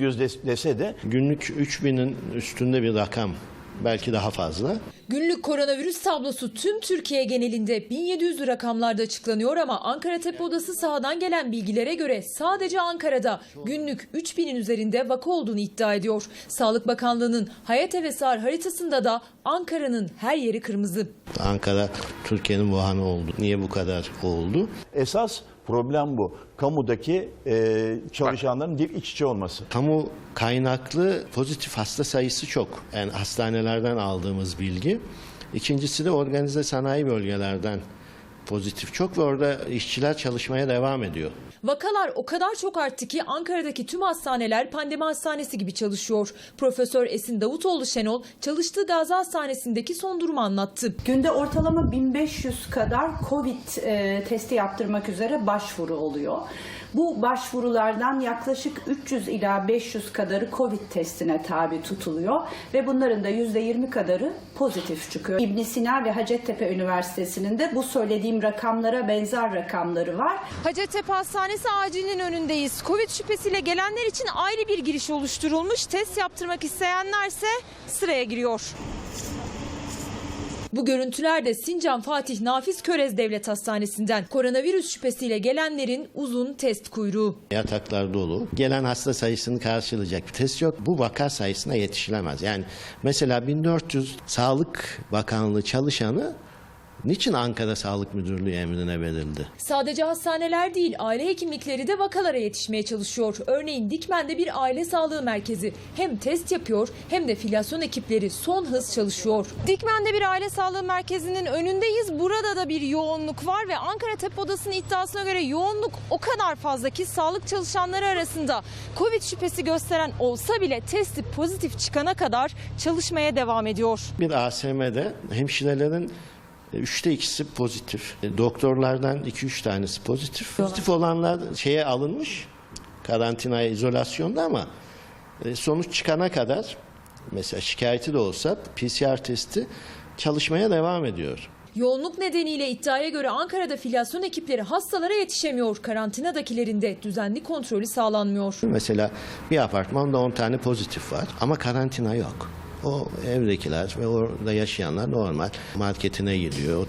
Yüz des- dese de Günlük 3000'in üstünde bir rakam. Belki daha fazla. Günlük koronavirüs tablosu tüm Türkiye genelinde 1700 rakamlarda açıklanıyor ama Ankara Tepe Odası sahadan gelen bilgilere göre sadece Ankara'da günlük 3000'in üzerinde vaka olduğunu iddia ediyor. Sağlık Bakanlığı'nın Hayat ve Sağır haritasında da Ankara'nın her yeri kırmızı. Ankara Türkiye'nin Wuhan'ı oldu. Niye bu kadar oldu? esas problem bu. Kamudaki e, çalışanların bir iç içe olması. Kamu kaynaklı pozitif hasta sayısı çok. Yani hastanelerden aldığımız bilgi. İkincisi de organize sanayi bölgelerden pozitif çok ve orada işçiler çalışmaya devam ediyor. Vakalar o kadar çok arttı ki Ankara'daki tüm hastaneler pandemi hastanesi gibi çalışıyor. Profesör Esin Davutoğlu Şenol çalıştığı Gazi Hastanesi'ndeki son durumu anlattı. Günde ortalama 1500 kadar COVID e, testi yaptırmak üzere başvuru oluyor. Bu başvurulardan yaklaşık 300 ila 500 kadarı COVID testine tabi tutuluyor ve bunların da %20 kadarı pozitif çıkıyor. İbn Sina ve Hacettepe Üniversitesi'nin de bu söylediğim rakamlara benzer rakamları var. Hacettepe Hastanesi acilinin önündeyiz. Covid şüphesiyle gelenler için ayrı bir giriş oluşturulmuş. Test yaptırmak isteyenlerse sıraya giriyor. Bu görüntüler de Sincan Fatih Nafiz Körez Devlet Hastanesi'nden. Koronavirüs şüphesiyle gelenlerin uzun test kuyruğu. Yataklar dolu. Gelen hasta sayısını karşılayacak bir test yok. Bu vaka sayısına yetişilemez. Yani mesela 1400 Sağlık Bakanlığı çalışanı niçin Ankara Sağlık Müdürlüğü emrine verildi? Sadece hastaneler değil, aile hekimlikleri de vakalara yetişmeye çalışıyor. Örneğin Dikmen'de bir aile sağlığı merkezi hem test yapıyor hem de filyasyon ekipleri son hız çalışıyor. Dikmen'de bir aile sağlığı merkezinin önündeyiz. Burada da bir yoğunluk var ve Ankara Tıp Odası'nın iddiasına göre yoğunluk o kadar fazla ki sağlık çalışanları arasında Covid şüphesi gösteren olsa bile testi pozitif çıkana kadar çalışmaya devam ediyor. Bir ASM'de hemşirelerin üçte ikisi pozitif. E, Doktorlardan iki üç tanesi pozitif. Pozitif olanlar şeye alınmış karantinaya izolasyonda ama e, sonuç çıkana kadar mesela şikayeti de olsa PCR testi çalışmaya devam ediyor. Yoğunluk nedeniyle iddiaya göre Ankara'da filyasyon ekipleri hastalara yetişemiyor. Karantinadakilerin de düzenli kontrolü sağlanmıyor. Mesela bir apartmanda 10 tane pozitif var ama karantina yok. O evdekiler ve orada yaşayanlar normal. Marketine gidiyor,